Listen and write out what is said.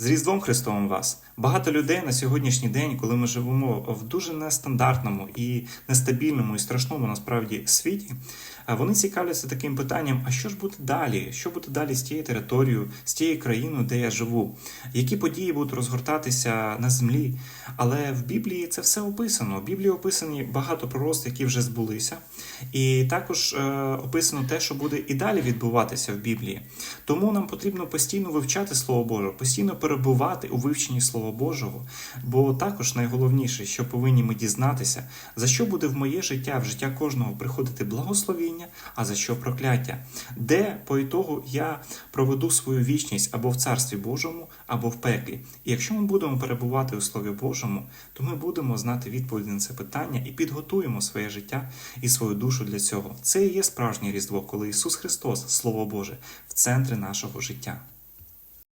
З Різдвом Христовим вас! Багато людей на сьогоднішній день, коли ми живемо в дуже нестандартному і нестабільному і страшному насправді світі, вони цікавляться таким питанням: а що ж буде далі? Що буде далі з тією територією, з тією країною, де я живу? Які події будуть розгортатися на землі? Але в Біблії це все описано. В Біблії описані багато пророцтв, які вже збулися, і також е, описано те, що буде і далі відбуватися в Біблії. Тому нам потрібно постійно вивчати Слово Боже, постійно перебувати у вивченні Слова Божого. Бо також найголовніше, що повинні ми дізнатися, за що буде в моє життя, в життя кожного приходити благословіння, а за що прокляття, де по ітогу я проведу свою вічність або в Царстві Божому, або в пеклі. І якщо ми будемо перебувати у Слові Божому, то ми будемо знати відповіді на це питання і підготуємо своє життя і свою душу для цього. Це і є справжнє Різдво, коли Ісус Христос, Слово Боже, в центрі нашого життя.